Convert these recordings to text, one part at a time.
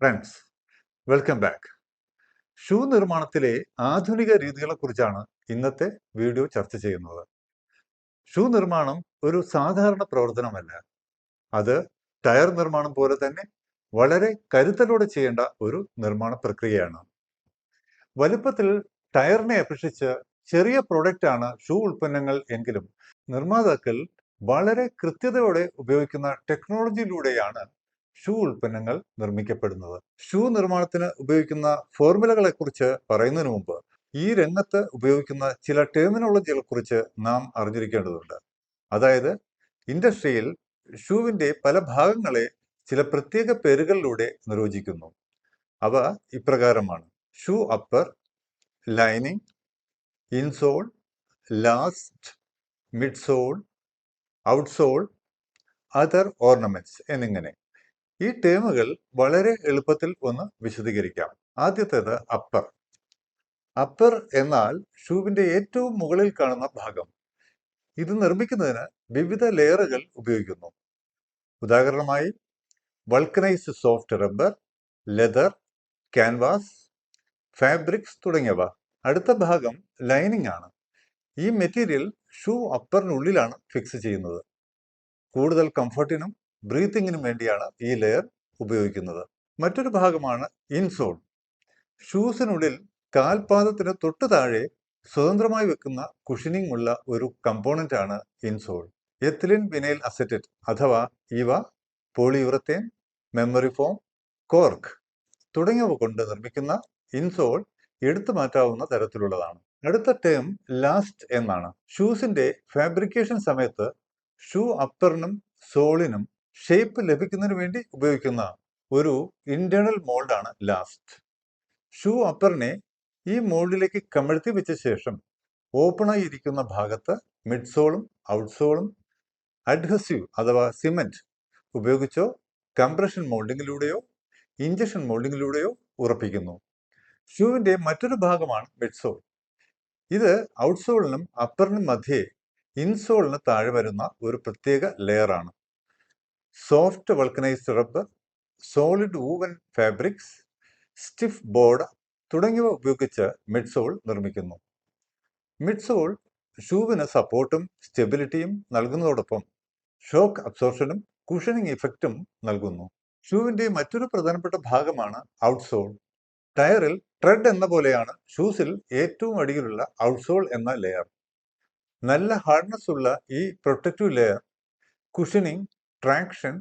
Friends welcome back shoe നിർമ്മാണത്തിലെ ആധുനിക രീതികളെക്കുറിച്ചാണ് ഇന്നത്തെ വീഡിയോ ചർച്ച ചെയ്യുന്നത്. ഷൂ നിർമ്മാണം ഒരു സാധാരണ പ്രവർത്തനമല്ല. അത് ടയർ നിർമ്മാണം പോലെ തന്നെ വളരെ കരുതലോടെ ചെയ്യേണ്ട ഒരു നിർമ്മാണ പ്രക്രിയയാണ്. വലുപ്പത്തിൽ ടയറിനെ അപേക്ഷിച്ച് ചെറിയ പ്രോഡക്റ്റ് ആണ് ഷൂ ഉൽപ്പന്നങ്ങൾ എങ്കിലും നിർമ്മാതാക്കൾ വളരെ കൃത്യതയോടെ ഉപയോഗിക്കുന്ന ടെക്നോളജിയിലൂടെയാണ് ഷൂ ഉൽപ്പന്നങ്ങൾ നിർമ്മിക്കപ്പെടുന്നത്. ഷൂ നിർമ്മാണത്തിന് ഉപയോഗിക്കുന്ന ഫോർമുലകളെ കുറിച്ച് പറയുന്നതിന് മുമ്പ് ഈ രംഗത്ത് ഉപയോഗിക്കുന്ന ചില ടെർമിനോളജികളെ കുറിച്ച് നാം അറിഞ്ഞിരിക്കേണ്ടതുണ്ട്. അതായത് ഇൻഡസ്ട്രിയിൽ ഷൂവിന്റെ പല ഭാഗങ്ങളെ ചില പ്രത്യേക പേരുകളിലൂടെ നിർവചിക്കുന്നു. അവ ഇപ്രകാരമാണ്. Shoe upper lining insole last midsole outsole other ornaments എന്നിങ്ങനെ. ഈ ടേമുകൾ വളരെ എളുപ്പത്തിൽ ഒന്ന് വിശദീകരിക്കാം. ആദ്യത്തേത് അപ്പർ. അപ്പർ എന്നാൽ ഷൂവിന്റെ ഏറ്റവും മുകളിൽ കാണുന്ന ഭാഗം. ഇത് നിർമ്മിക്കുന്നതിന് വിവിധ ലെയറുകൾ ഉപയോഗിക്കുന്നു. ഉദാഹരണമായി vulcanised soft rubber leather canvas fabrics തുടങ്ങിയവ. അടുത്ത ഭാഗം ലൈനിങ് ആണ്. ഈ മെറ്റീരിയൽ ഷൂ അപ്പറിനുള്ളിലാണ് ഫിക്സ് ചെയ്യുന്നത്. കൂടുതൽ കംഫർട്ടിനും ബ്രീത്തിങ്ങിനും വേണ്ടിയാണ് ഈ ലെയർ ഉപയോഗിക്കുന്നത്. മറ്റൊരു ഭാഗമാണ് ഇൻസോൾ ഷൂസിനുള്ളിൽ കാൽപാദത്തിന് തൊട്ടു താഴെ സ്വതന്ത്രമായി വെക്കുന്ന കുഷനിങ് ഉള്ള ഒരു കമ്പോണന്റ് ആണ് ഇൻസോൾ എത്തിലിൻ വിനൈൽ അസറ്ററ്റ് അഥവാ ഇവ പോളിയുറത്തേൻ മെമ്മറി ഫോം കോർക്ക് തുടങ്ങിയവ കൊണ്ട് നിർമ്മിക്കുന്ന ഇൻസോൾ എടുത്തു മാറ്റാവുന്ന തരത്തിലുള്ളതാണ്. അടുത്ത ടേം ലാസ്റ്റ് എന്നാണ്. ഷൂസിന്റെ ഫാബ്രിക്കേഷൻ സമയത്ത് ഷൂ അപ്പറിനും സോളിനും ഷേപ്പ് ലഭിക്കുന്നതിന് വേണ്ടി ഉപയോഗിക്കുന്ന ഒരു ഇന്റേണൽ മോൾഡാണ് ലാസ്റ്റ് ഷൂ അപ്പറിനെ ഈ മോൾഡിലേക്ക് കമഴ്ത്തി വെച്ച ശേഷം ഓപ്പണായി ഇരിക്കുന്ന ഭാഗത്ത് മിഡ്സോളും ഔട്ട്സോളും അഡ്ഹസീവ് അഥവാ സിമെന്റ് ഉപയോഗിച്ചോ കംപ്രഷൻ മോൾഡിങ്ങിലൂടെയോ ഇഞ്ചക്ഷൻ മോൾഡിങ്ങിലൂടെയോ ഉറപ്പിക്കുന്നു. ഷൂവിന്റെ മറ്റൊരു ഭാഗമാണ് മിഡ്സോൾ ഇത് ഔട്ട്സോളിനും അപ്പറിനും മധ്യേ ഇൻസോളിന് താഴെ വരുന്ന ഒരു പ്രത്യേക ലെയറാണ് soft vulcanised rubber solid woven fabrics stiff board തുടങ്ങിയവ ഉപയോഗിച്ച് മിഡ്സോൾ നിർമ്മിക്കുന്നു. മിഡ്സോൾ ഷൂവിന് സപ്പോർട്ടും സ്റ്റെബിലിറ്റിയും നൽകുന്നതോടൊപ്പം ഷോക്ക് അബ്സോർഷനും കുഷനിങ് ഇഫക്റ്റും നൽകുന്നു. ഷൂവിന്റെ മറ്റൊരു പ്രധാനപ്പെട്ട ഭാഗമാണ് ഔട്ട്സോൾ ടയറിൽ ട്രെഡ് എന്ന പോലെയാണ് ഷൂസിൽ ഏറ്റവും അടിയിലുള്ള ഔട്ട്സോൾ എന്ന ലെയർ നല്ല ഹാർഡ്നെസ് ഉള്ള ഈ protective layer cushioning traction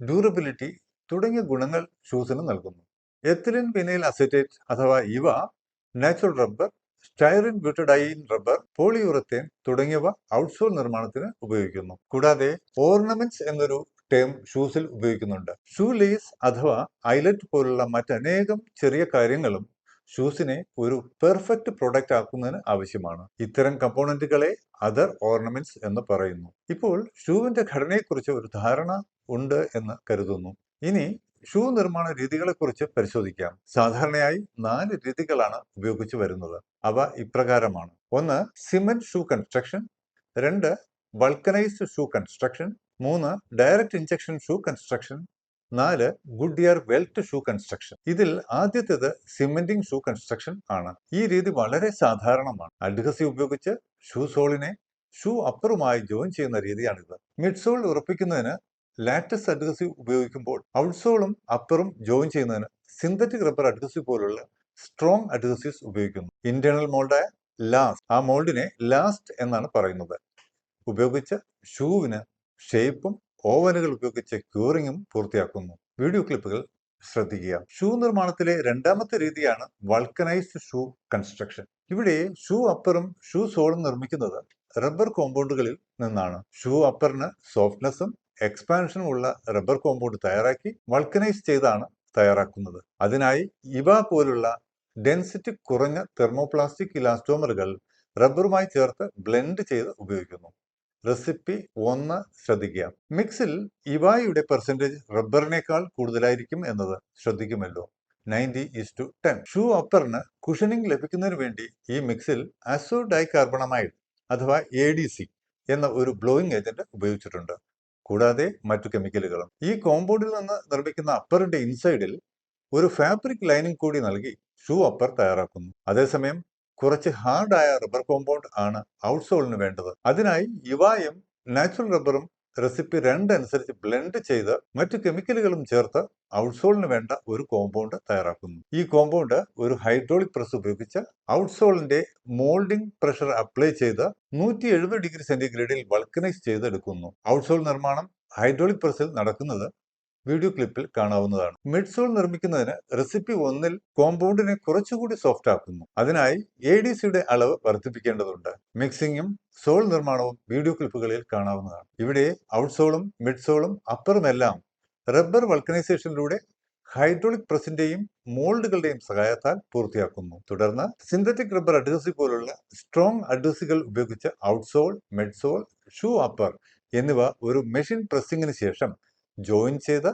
durability തുടങ്ങിയ ഗുണങ്ങൾ ഷൂസിന് നൽകുന്നു. എത്തിലിൻ വിനൈൽ അസറ്റേറ്റ് അഥവാ ഇവ natural rubber styrene butadiene rubber polyurethane തുടങ്ങിയവ ഔട്ട്സോൾ നിർമ്മാണത്തിന് ഉപയോഗിക്കുന്നു. കൂടാതെ ഓർണമെന്റ്സ് എന്നൊരു ടേം ഷൂസിൽ ഉപയോഗിക്കുന്നുണ്ട്. ഷൂ ലേസ് അഥവാ ഐലറ്റ് പോലുള്ള മറ്റനേകം ചെറിയ കാര്യങ്ങളും ഷൂസിനെ ഒരു പെർഫെക്റ്റ് പ്രൊഡക്റ്റ് ആക്കുന്നതിന് ആവശ്യമാണ്. ഇത്തരം കമ്പോണന്റുകളെ അതർ ഓർണമെന്റ്സ് എന്ന് പറയുന്നു. ഇപ്പോൾ ഷൂവിന്റെ ഘടനയെക്കുറിച്ച് ഒരു ധാരണ ഉണ്ട് എന്ന് കരുതുന്നു. ഇനി ഷൂ നിർമ്മാണ രീതികളെക്കുറിച്ച് പരിശോധിക്കാം. സാധാരണയായി നാല് രീതികളാണ് ഉപയോഗിച്ചു വരുന്നത്. അവ ഇപ്രകാരമാണ്. ഒന്ന് സിമെന്റ് ഷൂ കൺസ്ട്രക്ഷൻ രണ്ട് വൾക്കനൈസ്ഡ് ഷൂ കൺസ്ട്രക്ഷൻ മൂന്ന് ഡയറക്റ്റ് ഇഞ്ചക്ഷൻ ഷൂ കൺസ്ട്രക്ഷൻ നാല് Goodyear welt shoe construction ഇതിൽ ആദ്യത്തേത് സിമെന്റിംഗ് ഷൂ കൺസ്ട്രക്ഷൻ ആണ്. ഈ രീതി വളരെ സാധാരണമാണ്. അഡ്ഹസീവ് ഉപയോഗിച്ച് ഷൂ സോളിനെ ഷൂ അപ്പറുമായി ജോയിൻ ചെയ്യുന്ന രീതിയാണിത്. മിഡ് സോൾ ഉറപ്പിക്കുന്നതിന് ലാറ്റസ് അഡ്ഹസീവ് ഉപയോഗിക്കുമ്പോൾ ഔട്ട്സോളും അപ്പറും ജോയിൻ ചെയ്യുന്നതിന് സിന്തറ്റിക് റബ്ബർ അഡ്ഹസീവ് പോലുള്ള സ്ട്രോങ് അഡ്ഹസീവ്സ് ഉപയോഗിക്കുന്നു. ഇന്റേണൽ മോൾഡായ ലാസ്റ്റ്. ആ മോൾഡിനെ ലാസ്റ്റ് എന്നാണ് പറയുന്നത്. ഉപയോഗിച്ച് ഷൂവിന് ഷേപ്പും ഓവനുകൾ ഉപയോഗിച്ച് ക്യൂറിങ്ങും പൂർത്തിയാക്കുന്നു. വീഡിയോ ക്ലിപ്പുകൾ ശ്രദ്ധിക്കുക. ഷൂ നിർമ്മാണത്തിലെ രണ്ടാമത്തെ രീതിയാണ് വൾക്കനൈസ്ഡ് ഷൂ കൺസ്ട്രക്ഷൻ ഇവിടെ ഷൂ അപ്പറും ഷൂ സോളും നിർമ്മിക്കുന്നത് റബ്ബർ കോമ്പൗണ്ടുകളിൽ നിന്നാണ്. ഷൂ അപ്പറിന് സോഫ്റ്റ്നെസ്സും എക്സ്പാൻഷനും ഉള്ള റബ്ബർ കോമ്പൗണ്ട് തയ്യാറാക്കി വൾക്കനൈസ് ചെയ്താണ് തയ്യാറാക്കുന്നത്. അതിനായി ഇവ പോലുള്ള ഡെൻസിറ്റി കുറഞ്ഞ തെർമോപ്ലാസ്റ്റിക് ഇലാസ്റ്റോമറുകൾ റബ്ബറുമായി ചേർത്ത് ബ്ലെൻഡ് ചെയ്ത് ഉപയോഗിക്കുന്നു. റെസിപ്പി ഒന്ന് ശ്രദ്ധിക്കുക. മിക്സിൽ ഇവായുടെ പെർസെന്റേജ് റബ്ബറിനേക്കാൾ കൂടുതലായിരിക്കും എന്നത് ശ്രദ്ധിക്കുമല്ലോ. Ninety is to ten. Shoe അപ്പറിന് cushioning ലഭിക്കുന്നതിന് വേണ്ടി ഈ മിക്സിൽ അസോ ഡൈകാർബണമൈഡ് അഥവാ എ ഡി സി എന്ന ഒരു ബ്ലോയിങ് ഏജന്റ് ഉപയോഗിച്ചിട്ടുണ്ട്. കൂടാതെ മറ്റു കെമിക്കലുകളും. ഈ കോമ്പൗണ്ടിൽ നിന്ന് നിർമ്മിക്കുന്ന അപ്പറിന്റെ ഇൻസൈഡിൽ ഒരു ഫാബ്രിക് ലൈനിങ് കൂടി നൽകി ഷൂ അപ്പർ തയ്യാറാക്കുന്നു. അതേസമയം കുറച്ച് ഹാർഡായ റബ്ബർ കോമ്പൗണ്ട് ആണ് ഔട്ട്സോളിന് വേണ്ടത്. അതിനായി യുവായും നാച്ചുറൽ റബ്ബറും റെസിപ്പി രണ്ട് അനുസരിച്ച് ബ്ലെൻഡ് ചെയ്ത് മറ്റു കെമിക്കലുകളും ചേർത്ത് ഔട്ട്സോളിന് വേണ്ട ഒരു കോമ്പൗണ്ട് തയ്യാറാക്കുന്നു. ഈ കോമ്പൗണ്ട് ഒരു ഹൈഡ്രോളിക് പ്രസ് ഉപയോഗിച്ച് ഔട്ട്സോളിന്റെ മോൾഡിംഗ് പ്രഷർ അപ്ലൈ ചെയ്ത് നൂറ്റി എഴുപത് ഡിഗ്രി സെന്റിഗ്രേഡിൽ വൾക്കനൈസ് ചെയ്തെടുക്കുന്നു. ഔട്ട്സോൾ നിർമ്മാണം ഹൈഡ്രോളിക് പ്രസിൽ നടക്കുന്നത് വീഡിയോ ക്ലിപ്പിൽ കാണാവുന്നതാണ്. മിഡ്സോൾ നിർമ്മിക്കുന്നതിന് റെസിപ്പി ഒന്നിൽ കോമ്പൗണ്ടിനെ കുറച്ചുകൂടി സോഫ്റ്റ് ആക്കുന്നു. അതിനായി എ ഡി സിയുടെ അളവ് വർദ്ധിപ്പിക്കേണ്ടതുണ്ട്. മിക്സിംഗും സോൾ നിർമ്മാണവും വീഡിയോ ക്ലിപ്പുകളിൽ കാണാവുന്നതാണ്. ഇവിടെ ഔട്ട്സോളും മിഡ്സോളും അപ്പറും എല്ലാം റബ്ബർ വൾക്കനൈസേഷനിലൂടെ ഹൈഡ്രോളിക് പ്രസിന്റെയും മോൾഡുകളുടെയും സഹായത്താൽ പൂർത്തിയാക്കുന്നു. തുടർന്ന് സിന്തറ്റിക് റബ്ബർ അഡ്ഹസി പോലുള്ള സ്ട്രോങ് അഡ്ഹസികൾ ഉപയോഗിച്ച് ഔട്ട്സോൾ മിഡ്സോൾ ഷൂ അപ്പർ എന്നിവ ഒരു മെഷീൻ പ്രസ്സിങ്ങിന് ശേഷം ജോയിൻ ചെയ്ത്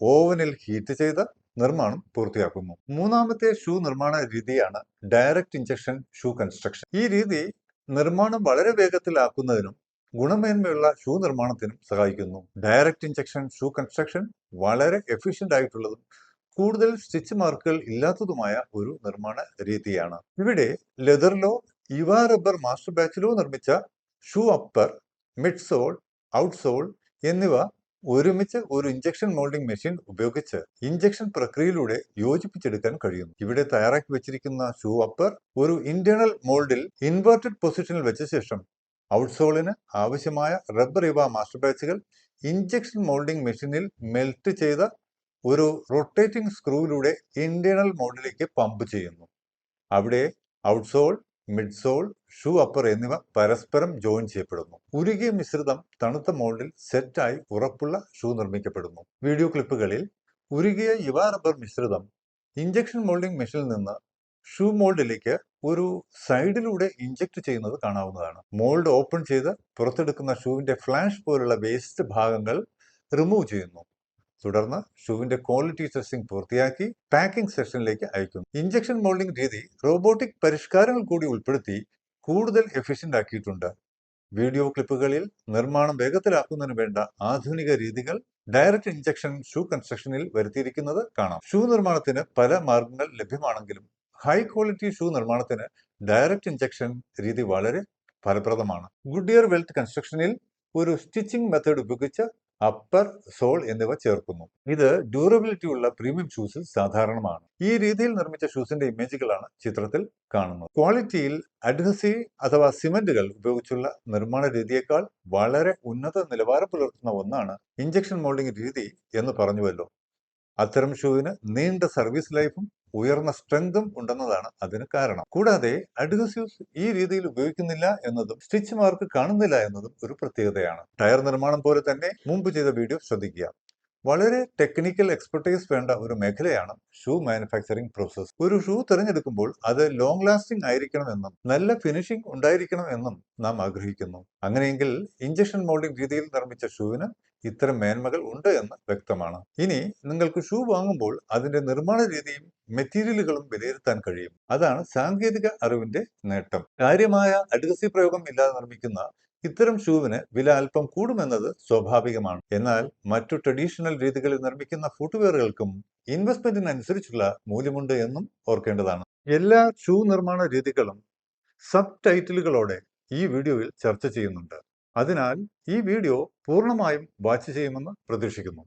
ഓവനിൽ ഹീറ്റ് ചെയ്ത് നിർമ്മാണം പൂർത്തിയാക്കുന്നു. മൂന്നാമത്തെ ഷൂ നിർമ്മാണ രീതിയാണ് ഡയറക്റ്റ് ഇഞ്ചക്ഷൻ ഷൂ കൺസ്ട്രക്ഷൻ. ഈ രീതി നിർമ്മാണം വളരെ വേഗത്തിലാക്കുന്നതിനും ഗുണമേന്മയുള്ള ഷൂ നിർമ്മാണത്തിനും സഹായിക്കുന്നു. ഡയറക്റ്റ് ഇഞ്ചക്ഷൻ ഷൂ കൺസ്ട്രക്ഷൻ വളരെ എഫിഷ്യന്റ് ആയിട്ടുള്ളതും കൂടുതൽ സ്റ്റിച്ച് മാർക്കുകൾ ഇല്ലാത്തതുമായ ഒരു നിർമ്മാണ രീതിയാണ്. ഇവിടെ ലെതറിലോ ഇവ റബ്ബർ മാസ്റ്റർ ബാച്ചിലോ നിർമ്മിച്ച shoe upper mid soul out soul എന്നിവ ഒരുമിച്ച് ഒരു ഇഞ്ചക്ഷൻ മോൾഡിംഗ് മെഷീൻ ഉപയോഗിച്ച് ഇഞ്ചക്ഷൻ പ്രക്രിയയിലൂടെ യോജിപ്പിച്ചെടുക്കാൻ കഴിയുന്നു. ഇവിടെ തയ്യാറാക്കി വെച്ചിരിക്കുന്ന ഷൂ അപ്പർ ഒരു ഇന്റേണൽ മോൾഡിൽ ഇൻവേർട്ടഡ് പൊസിഷനിൽ വെച്ച ശേഷം ഔട്ട്സോളിന് ആവശ്യമായ റബ്ബർ ഇവ മാസ്റ്റർ ബാച്ചുകൾ ഇഞ്ചക്ഷൻ മോൾഡിംഗ് മെഷീനിൽ മെൽറ്റ് ചെയ്ത ഒരു റൊട്ടേറ്റിംഗ് സ്ക്രൂവിലൂടെ ഇന്റേണൽ മോൾഡിലേക്ക് പമ്പ് ചെയ്യുന്നു. അവിടെ ഔട്ട്സോൾ മിഡ്സോൾ ഷൂ അപ്പർ എന്നിവ പരസ്പരം ജോയിൻ ചെയ്യപ്പെടുന്നു. ഉരുകിയ മിശ്രിതം തണുത്ത മോൾഡിൽ സെറ്റായി ഉറപ്പുള്ള ഷൂ നിർമ്മിക്കപ്പെടുന്നു. വീഡിയോ ക്ലിപ്പുകളിൽ ഉരുകിയ യുവ റബ്ബർ മിശ്രിതം ഇഞ്ചക്ഷൻ മോൾഡിംഗ് മെഷീനിൽ നിന്ന് ഷൂ മോൾഡിലേക്ക് ഒരു സൈഡിലൂടെ ഇഞ്ചക്ട് ചെയ്യുന്നത് കാണാവുന്നതാണ്. മോൾഡ് ഓപ്പൺ ചെയ്ത് പുറത്തെടുക്കുന്ന ഷൂവിന്റെ ഫ്ലാഷ് പോലുള്ള വേസ്റ്റ് ഭാഗങ്ങൾ റിമൂവ് ചെയ്യുന്നു. തുടർന്ന് ഷൂവിന്റെ ക്വാളിറ്റി ടെസ്റ്റിംഗ് പൂർത്തിയാക്കി പാക്കിംഗ് സെക്ഷനിലേക്ക് അയക്കും ഇഞ്ചക്ഷൻ മോൾഡിംഗ് രീതി റോബോട്ടിക് പരിഷ്കാരങ്ങൾ കൂടി ഉൾപ്പെടുത്തി കൂടുതൽ എഫിഷ്യന്റ് ആക്കിയിട്ടുണ്ട്. വീഡിയോ ക്ലിപ്പുകളിൽ നിർമ്മാണം വേഗത്തിലാക്കുന്നതിന് വേണ്ട ആധുനിക രീതികൾ ഡയറക്റ്റ് ഇഞ്ചക്ഷൻ ഷൂ കൺസ്ട്രക്ഷനിൽ വരുത്തിയിരിക്കുന്നത് കാണാം. ഷൂ നിർമ്മാണത്തിന് പല മാർഗങ്ങൾ ലഭ്യമാണെങ്കിലും ഹൈ ക്വാളിറ്റി ഷൂ നിർമ്മാണത്തിന് ഡയറക്റ്റ് ഇഞ്ചക്ഷൻ രീതി വളരെ ഫലപ്രദമാണ്. ഗുഡിയർ വെൽത്ത് കൺസ്ട്രക്ഷനിൽ ഒരു സ്റ്റിച്ചിങ് മെത്തേഡ് ഉപയോഗിച്ച് അപ്പർ സോൾ എന്നിവ ചേർക്കുന്നു. ഇത് ഡ്യൂറബിലിറ്റി ഉള്ള പ്രീമിയം ഷൂസിൽ സാധാരണമാണ്. ഈ രീതിയിൽ നിർമ്മിച്ച ഷൂസിന്റെ ഇമേജുകളാണ് ചിത്രത്തിൽ കാണുന്നത്. ക്വാളിറ്റിയിൽ അഡ്ഹസീവ് അഥവാ സിമെന്റുകൾ ഉപയോഗിച്ചുള്ള നിർമ്മാണ രീതിയേക്കാൾ വളരെ ഉന്നത നിലവാരം പുലർത്തുന്ന ഒന്നാണ് ഇഞ്ചക്ഷൻ മോൾഡിംഗ് രീതി എന്ന് പറഞ്ഞുവല്ലോ. അത്തരം ഷൂവിന് നീണ്ട സർവീസ് ലൈഫും ഉയർന്ന സ്ട്രെങ്തും ഉണ്ടെന്നതാണ് അതിന് കാരണം. കൂടാതെ അഡ്ഹസീവ്സ് ഈ രീതിയിൽ ഉപയോഗിക്കുന്നില്ല എന്നതും സ്റ്റിച്ച് മാർക്ക് കാണുന്നില്ല എന്നതും ഒരു പ്രത്യേകതയാണ്. ടയർ നിർമ്മാണം പോലെ തന്നെ മുമ്പ് ചെയ്ത വീഡിയോ ശ്രദ്ധിക്കുക. വളരെ ടെക്നിക്കൽ എക്സ്പെർട്ടൈസ് വേണ്ട ഒരു മേഖലയാണ് ഷൂ മാനുഫാക്ചറിംഗ് പ്രോസസ് ഒരു ഷൂ തിരഞ്ഞെടുക്കുമ്പോൾ അത് ലോങ് ലാസ്റ്റിംഗ് ആയിരിക്കണം എന്നും നല്ല ഫിനിഷിംഗ് ഉണ്ടായിരിക്കണം എന്നും നാം ആഗ്രഹിക്കുന്നു. അങ്ങനെയെങ്കിൽ ഇഞ്ചക്ഷൻ മോൾഡിംഗ് രീതിയിൽ നിർമ്മിച്ച ഷൂവിന് ഇത്തരം മേന്മകൾ ഉണ്ട് എന്ന് വ്യക്തമാണ്. ഇനി നിങ്ങൾക്ക് ഷൂ വാങ്ങുമ്പോൾ അതിന്റെ നിർമ്മാണ രീതിയും മെറ്റീരിയലുകളും വിലയിരുത്താൻ കഴിയും. അതാണ് സാങ്കേതിക അറിവിന്റെ നേട്ടം. കാര്യമായ അഡ്ഗസി പ്രയോഗം ഇല്ലാതെ നിർമ്മിക്കുന്ന ഇത്തരം ഷൂവിന് വില അല്പം കൂടുമെന്നത് സ്വാഭാവികമാണ്. എന്നാൽ മറ്റു ട്രഡീഷണൽ രീതികളിൽ നിർമ്മിക്കുന്ന ഫുട്വെയറുകൾക്കും ഇൻവെസ്റ്റ്മെന്റിനനുസരിച്ചുള്ള മൂല്യമുണ്ട് എന്നും ഓർക്കേണ്ടതാണ്. എല്ലാ ഷൂ നിർമ്മാണ രീതികളും സബ് ടൈറ്റിലുകളോടെ ഈ വീഡിയോയിൽ ചർച്ച ചെയ്യുന്നുണ്ട്. അതിനാൽ ഈ വീഡിയോ പൂർണമായും വാച്ച് ചെയ്യുമെന്ന് പ്രതീക്ഷിക്കുന്നു.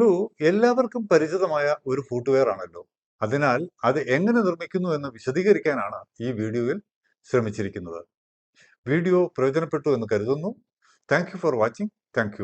ഷൂ എല്ലാവർക്കും പരിചിതമായ ഒരു ഫുട്വെയർ ആണല്ലോ. അതിനാൽ അത് എങ്ങനെ നിർമ്മിക്കുന്നു എന്ന് വിശദീകരിക്കാനാണ് ഈ വീഡിയോയിൽ ശ്രമിച്ചിരിക്കുന്നത്. വീഡിയോ പ്രയോജനപ്പെട്ടു എന്ന് കരുതുന്നു. Thank for watching thank